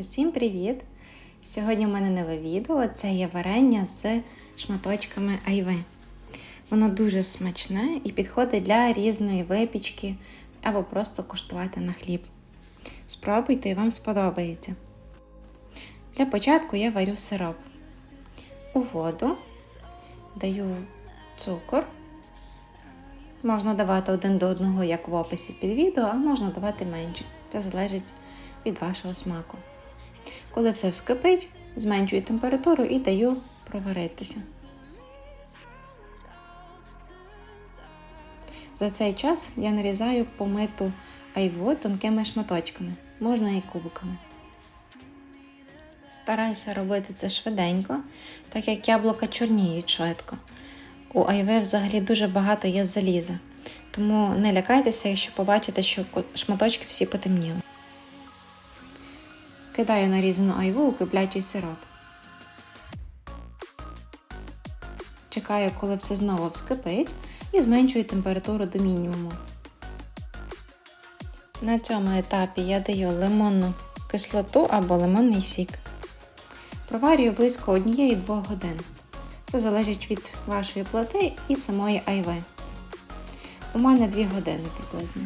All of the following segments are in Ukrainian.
Усім привіт! Сьогодні в мене нове відео. Це є варення з шматочками айви. Воно дуже смачне і підходить для різної випічки або просто куштувати на хліб. Спробуйте і вам сподобається. Для початку я варю сироп. У воду даю цукор. Можна давати один до одного, як в описі під відео, а можна давати менше. Це залежить від вашого смаку. Коли все вскипить, зменшую температуру і даю проваритися. За цей час я нарізаю помиту айву тонкими шматочками, можна і кубиками. Стараюся робити це швиденько, так як яблука чорніють швидко. У айви взагалі дуже багато є заліза, тому не лякайтеся, якщо побачите, що шматочки всі потемніли. Кидаю нарізану айву у киплячий сироп. Чекаю, коли все знову вскипить, і зменшую температуру до мінімуму. На цьому етапі я даю лимонну кислоту або лимонний сік. Проварюю близько 1-2 годин. Це залежить від вашої плити і самої айви. У мене 2 години приблизно.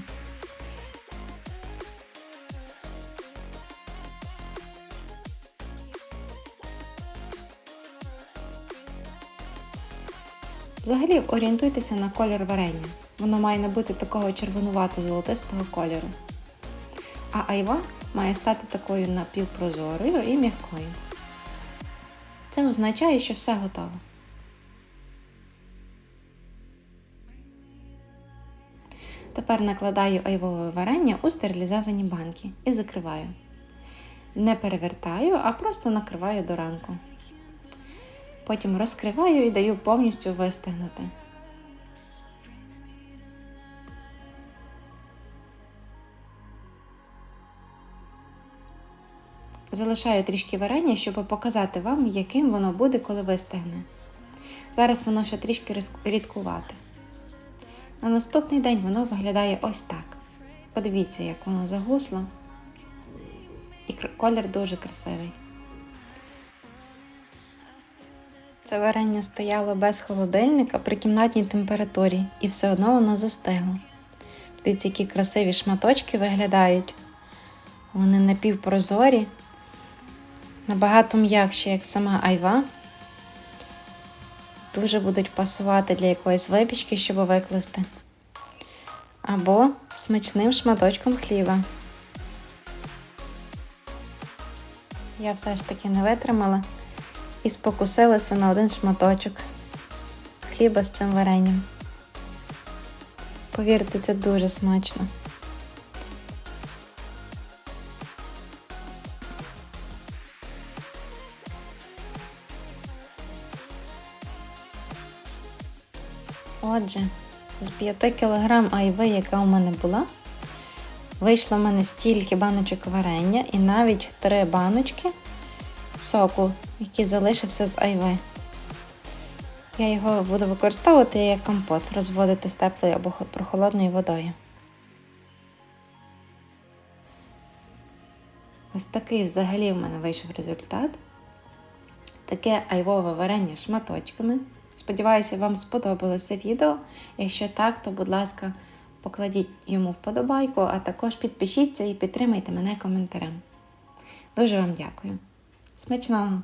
Взагалі орієнтуйтеся на колір варення. Воно має не бути такого червонувато-золотистого кольору. А айва має стати такою напівпрозорою і м'якою. Це означає, що все готово. Тепер накладаю айвове варення у стерилізовані банки і закриваю. Не перевертаю, а просто накриваю до ранку. Потім розкриваю і даю повністю вистигнути. Залишаю трішки варення, щоб показати вам, яким воно буде, коли вистигне. Зараз воно ще трішки рідкувате. На наступний день воно виглядає ось так. Подивіться, як воно загусло. І колір дуже красивий. Це варення стояло без холодильника при кімнатній температурі, і все одно воно застигло. Дивіться, які красиві шматочки виглядають. Вони напівпрозорі, набагато м'якші, як сама айва. Дуже будуть пасувати для якоїсь випічки, щоб викласти. Або смачним шматочком хліба. Я все ж таки не витримала і спокусилася на один шматочок хліба з цим варенням. Повірте, це дуже смачно. Отже, з 5 кг айви, яка у мене була, вийшло в мене стільки баночок варення і навіть 3 баночки соку, який залишився з айви. Я його буду використовувати як компот, розводити з теплою або прохолодною водою. Ось такий взагалі в мене вийшов результат. Таке айвове варення шматочками. Сподіваюся, вам сподобалося відео. Якщо так, то, будь ласка, покладіть йому вподобайку, а також підпишіться і підтримайте мене коментарем. Дуже вам дякую. Смачного!